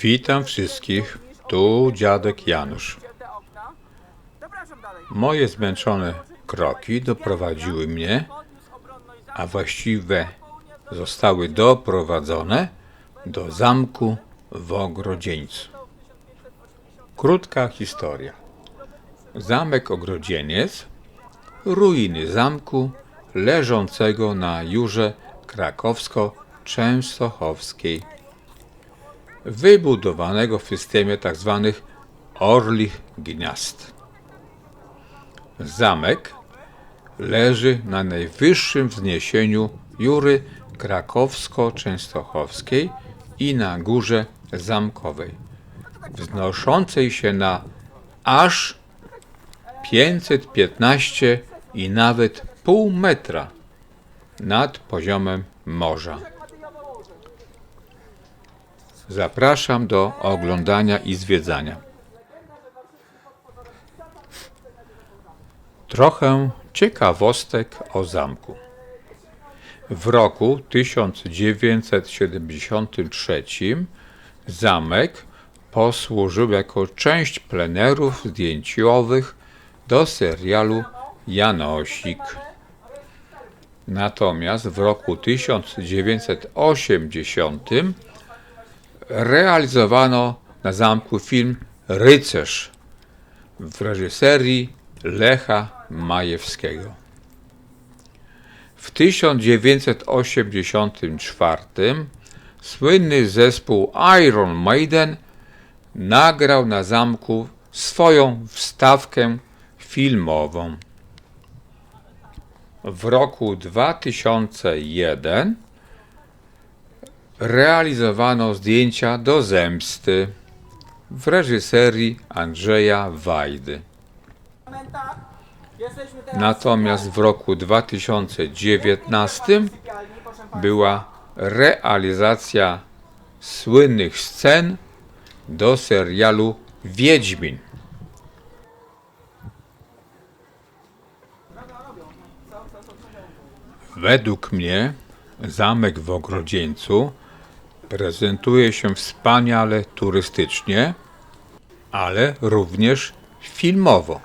Witam wszystkich, tu dziadek Janusz. Moje zmęczone kroki doprowadziły mnie, a właściwie zostały doprowadzone do zamku w Ogrodzieńcu. Krótka historia. Zamek Ogrodzieniec, ruiny zamku leżącego na Jurze Krakowsko-Częstochowskiej wybudowanego w systemie tzw. orlich gniazd. Zamek leży na najwyższym wzniesieniu Jury Krakowsko-Częstochowskiej i na górze zamkowej, wznoszącej się na aż 515 i nawet pół metra nad poziomem morza. Zapraszam do oglądania i zwiedzania. Trochę ciekawostek o zamku. W roku 1973 zamek posłużył jako część plenerów zdjęciowych do serialu Janosik. Natomiast w roku 1980 realizowano na zamku film Rycerz w reżyserii Lecha Majewskiego. W 1984 słynny zespół Iron Maiden nagrał na zamku swoją wstawkę filmową. W roku 2001 realizowano zdjęcia do zemsty w reżyserii Andrzeja Wajdy. Natomiast w roku 2019 w sypialni, proszę Państwa. była realizacja słynnych scen do serialu Wiedźmin. Według mnie zamek w Ogrodzieńcu prezentuje się wspaniale turystycznie, ale również filmowo.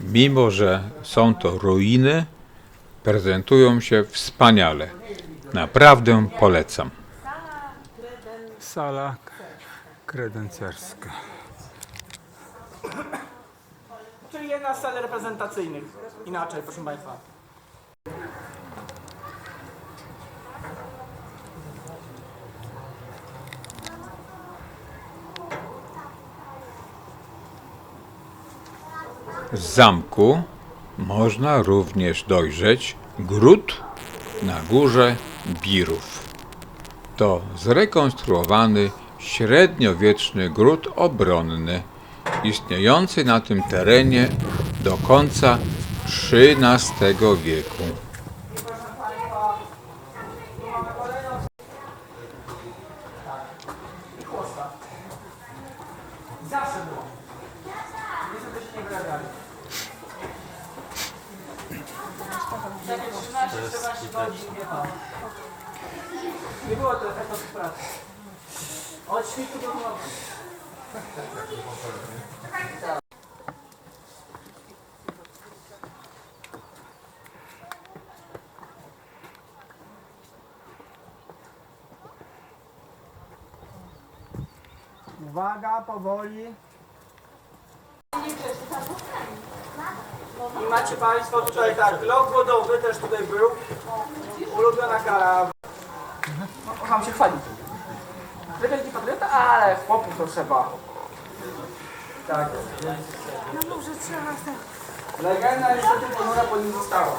Mimo, że są to ruiny, prezentują się wspaniale. Naprawdę polecam. Sala kredencerska. Czyli jedna z sal reprezentacyjnych. Inaczej, proszę Państwa. Z zamku można również dojrzeć gród na górze Birów. To zrekonstruowany średniowieczny gród obronny, istniejący na tym terenie do końca XIII wieku. Zawsze było. Nic by się nie wyrażali. Takie 13-14 godzin, wie Pan. Nie było to efektu pracy. Od świtu do nocy. Uwaga, powoli. I macie Państwo tutaj tak, blok wodowy też tutaj był. Ulubiona kara. No, Kocham się chwalić. Wielki patriota, ale chłopu to trzeba. Tak. No może trzeba tak. Legenda niestety ponura po nim została.